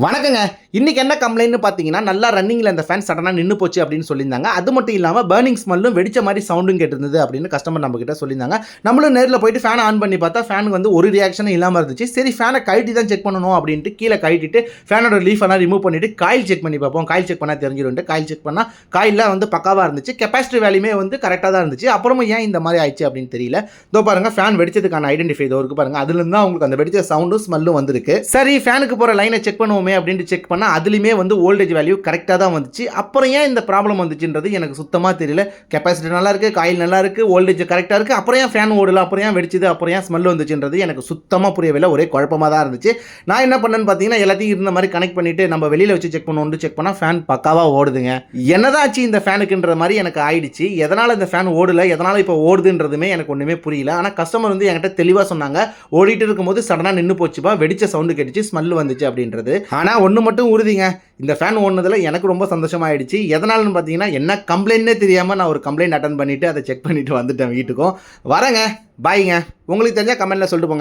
வணக்கங்க. இன்றைக்கி என்ன கம்ப்ளைண்ட்னு பார்த்தீங்கன்னா நல்லா ரன்னிங்கில் அந்த ஃபேன் சடனாக நின்று போச்சு அப்படின்னு சொல்லியிருந்தாங்க. அது மட்டும் இல்லாமல் பேர்னிங் ஸ்மெல்லும் வெடிச்ச மாதிரி சவுண்டும் கேட்டிருந்தது அப்படின்னு கஸ்டமர் நம்மக்கிட்ட சொல்லியிருந்தாங்க. நம்மளும் நேரில் போயிட்டு ஃபேனை ஆன் பண்ணி பார்த்தா ஃபேனுக்கு வந்து ஒரு ரியாக்ஷனும் இல்லாமல் இருந்துச்சு. சரி ஃபேனை கழட்டி தான் செக் பண்ணணும் அப்படின்ட்டு கீழே கழட்டிட்டு ஃபேனோட லீஃப் எல்லாம் ரிமூவ் பண்ணிவிட்டு காயில் செக் பண்ணி பார்ப்போம். காயில் செக் பண்ணால் தெரிஞ்சிடும் காயில் செக் பண்ணால் காயிலாம் வந்து பக்காவாக இருந்துச்சு. கெப்பாசிட்டி வேலையுமே வந்து கரெக்டாக தான் இருந்துச்சு. அப்புறமா ஏன் இந்த மாதிரி ஆயிடுச்சு அப்படின்னு தெரியல. இதோ பாருங்கள் ஃபேன் வெடிச்சதுக்கான ஐடென்டிஃபை இதோ இருக்கு பாருங்கள் அதுலேருந்து தான் உங்களுக்கு அந்த வெடிச்ச சவுண்டும் ஸ்மெல்லும் வந்திருக்கு. சரி ஃபேனுக்கு போகிற லைனை செக் பண்ணுவோம் அப்படின்ட்டு செக் பண்ணால் அதுலேயுமே வந்து ஓல்டேஜ் வேல்யூ கரெக்டாக தான் வந்துச்சு. அப்புறம் ஏன் இந்த ப்ராப்ளம் வந்துச்சுன்றது எனக்கு சுத்தமாக தெரியல. கெப்பாசிட்டி நல்லா இருக்குது காயில் நல்லா இருக்குது ஓல்டேஜ் கரெக்டாக இருக்கு. அப்புறம் ஏன் ஃபேன் ஓடல அப்புறம் ஏன் வெடிச்சது அப்புறம் ஏன் ஸ்மெல் வந்துச்சுன்றது எனக்கு சுத்தமாக புரியவில்லை. ஒரே குழப்பமாக தான் இருந்துச்சு. நான் என்ன பண்ணேன்னு பார்த்தீங்கன்னா எல்லாத்தையும் இருந்த மாதிரி கனெக்ட் பண்ணிவிட்டு நம்ம வெளியில் வச்சு செக் பண்ணணும் செக் பண்ணால் ஃபேன் பக்காவாக ஓடுதுங்க. என்னதான் ஆச்சு இந்த ஃபேனுக்குன்ற மாதிரி எனக்கு ஆயிடுச்சு. எதனால் இந்த ஃபேன் ஓடல எதனால் இப்போ ஓடுதுன்றதுமே எனக்கு ஒன்றுமே புரியல. ஆனால் கஸ்டமர் வந்து என்கிட்ட தெளிவாக சொன்னாங்க. ஓடிட்டு இருக்கும்போது சடனாக நின்று போச்சுப்பா வெடிச்ச சவுண்டு கேட்டுச்சு ஸ்மெல் வந்துச்சு அப்படின்றது. ஆனால் ஒன்று மட்டும் உறுதிங்க. இந்த ஃபேன் ஓடுனதில் எனக்கு ரொம்ப சந்தோஷமாயிடுச்சு. எதனாலன்னு பார்த்தீங்கன்னா என்ன கம்ப்ளைண்ட்னே தெரியாமல் நான் ஒரு கம்ப்ளைண்ட் அட்டன் பண்ணிவிட்டு அதை செக் பண்ணிவிட்டு வந்துட்டேன் வீட்டுக்கும். வரேங்க. பாய்ங்க உங்களுக்கு தெரிஞ்சால் கமெண்ட்டில் சொல்லிட்டு போங்க.